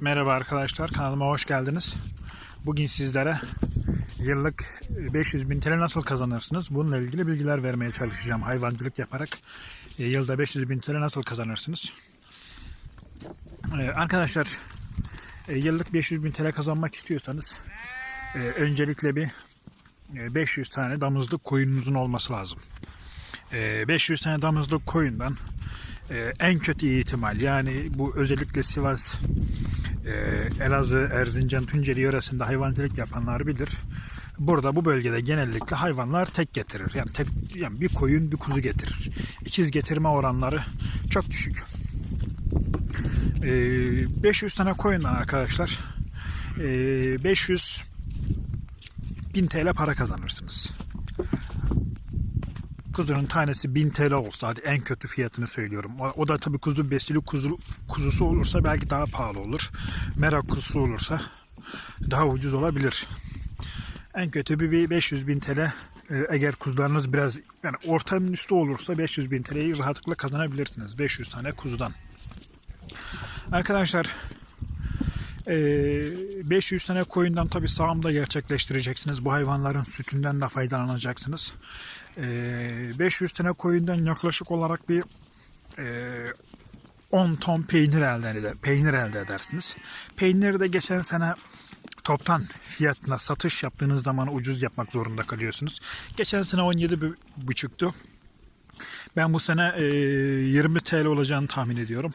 Merhaba arkadaşlar kanalıma hoş geldiniz. Bugün sizlere yıllık 500 bin TL nasıl kazanırsınız? Bununla ilgili bilgiler vermeye çalışacağım. Hayvancılık yaparak e, yılda 500 bin TL nasıl kazanırsınız? E, Arkadaşlar e, yıllık 500 bin TL kazanmak istiyorsanız öncelikle bir e, 500 tane damızlık koyununuzun olması lazım. E, 500 tane damızlık koyundan en kötü ihtimal yani bu özellikle Sivas, e, Elazığ, Erzincan, Tunceli yöresinde hayvancılık yapanlar bilir. Burada bu bölgede genellikle hayvanlar tek getirir. Yani tek yani bir koyun bir kuzu getirir. İkiz getirme oranları çok düşük. E, 500 tane koyundan arkadaşlar e, 500 bin TL para kazanırsınız. Kuzunun tanesi 1000 TL olsa hadi en kötü fiyatını söylüyorum. O, o da tabii kuzu besili kuzu, kuzusu olursa belki daha pahalı olur. Merak kuzusu olursa daha ucuz olabilir. En kötü bir- bir 500 bin TL e, eğer kuzularınız biraz yani ortanın üstü olursa 500 bin TL'yi rahatlıkla kazanabilirsiniz. 500 tane kuzudan. Arkadaşlar e, 500 tane koyundan tabi sağımda gerçekleştireceksiniz. Bu hayvanların sütünden de faydalanacaksınız. E, 500 tane koyundan yaklaşık olarak bir e, 10 ton peynir elde eder, peynir elde edersiniz. Peyniri de geçen sene toptan fiyatına satış yaptığınız zaman ucuz yapmak zorunda kalıyorsunuz. Geçen sene 17 buçuktu. Ben bu sene e, 20 TL olacağını tahmin ediyorum.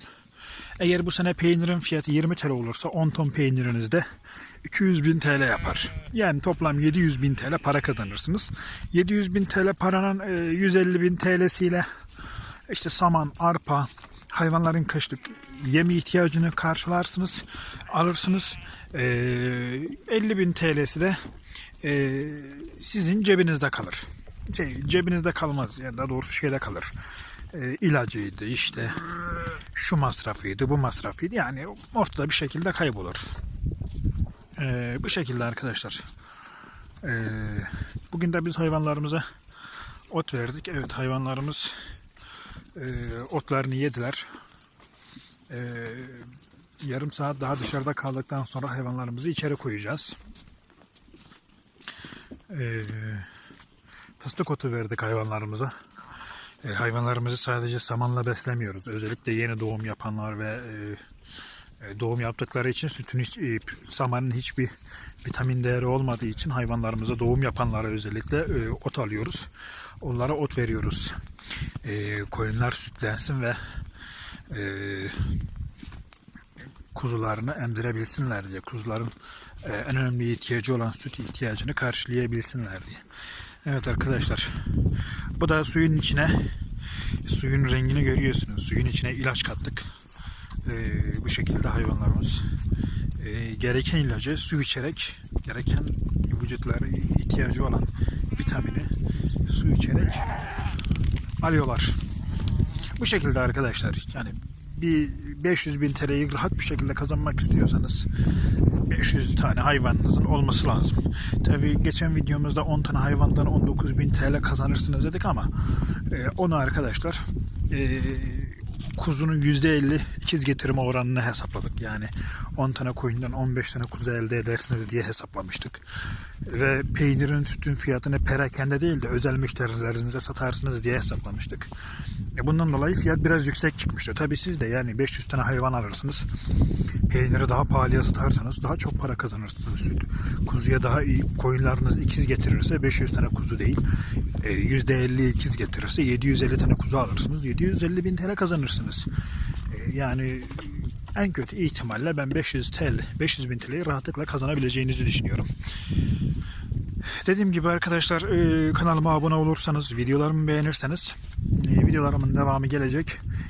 Eğer bu sene peynirin fiyatı 20 TL olursa 10 ton peynirinizde 200 bin TL yapar. Yani toplam 700 bin TL para kazanırsınız. 700 bin TL paranın e, 150 bin TL'siyle işte saman, arpa, hayvanların kışlık yemi ihtiyacını karşılarsınız, alırsınız. E, 50 bin TL'si de e, sizin cebinizde kalır. Şey, cebinizde kalmaz. Yani daha doğrusu şeyde kalır. E, ilacıydı işte şu masrafıydı bu masrafıydı yani ortada bir şekilde kaybolur. E, bu şekilde arkadaşlar. E, bugün de biz hayvanlarımıza ot verdik. Evet hayvanlarımız e, otlarını yediler. E, yarım saat daha dışarıda kaldıktan sonra hayvanlarımızı içeri koyacağız. E, fıstık otu verdik hayvanlarımıza. E, hayvanlarımızı sadece samanla beslemiyoruz. Özellikle yeni doğum yapanlar ve e, e, doğum yaptıkları için sütün hiç, samanın hiçbir vitamin değeri olmadığı için hayvanlarımıza doğum yapanlara özellikle ot alıyoruz. Onlara ot veriyoruz. E, koyunlar sütlensin ve kuzularını emzirebilsinler diye. Kuzuların en önemli ihtiyacı olan süt ihtiyacını karşılayabilsinler diye. Evet arkadaşlar. Bu da suyun içine suyun rengini görüyorsunuz. Suyun içine ilaç kattık. Ee, bu şekilde hayvanlarımız e, gereken ilacı su içerek gereken vücutları ihtiyacı olan vitamini su içerek alıyorlar. Bu şekilde arkadaşlar yani bir 500 bin TL'yi rahat bir şekilde kazanmak istiyorsanız 500 tane hayvanınızın olması lazım. Tabi geçen videomuzda 10 tane hayvandan 19 bin TL kazanırsınız dedik ama e, onu arkadaşlar e, kuzunun %50 ikiz getirme oranını hesapladık. Yani 10 tane koyundan 15 tane kuzu elde edersiniz diye hesaplamıştık. Ve peynirin sütün fiyatını perakende değil de özel müşterilerinize satarsınız diye hesaplamıştık. E bundan dolayı fiyat biraz yüksek çıkmıştı. Tabi siz de yani 500 tane hayvan alırsınız. Peyniri daha pahalıya satarsanız daha çok para kazanırsınız. Süt. Kuzuya daha iyi koyunlarınız ikiz getirirse 500 tane kuzu değil. E, %50 ikiz getirirse 750 tane kuzu alırsınız. 750 bin TL kazanırsınız. E, yani en kötü ihtimalle ben 500 TL, 500 bin TL'yi rahatlıkla kazanabileceğinizi düşünüyorum. Dediğim gibi arkadaşlar e, kanalıma abone olursanız, videolarımı beğenirseniz e, videolarımın devamı gelecek.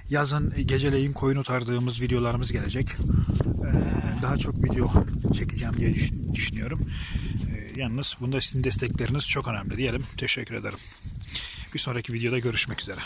Yazın geceleyin koyun otardığımız videolarımız gelecek. E, Daha çok video çekeceğim diye düş- düşünüyorum. Yalnız bunda sizin destekleriniz çok önemli diyelim. Teşekkür ederim. Bir sonraki videoda görüşmek üzere.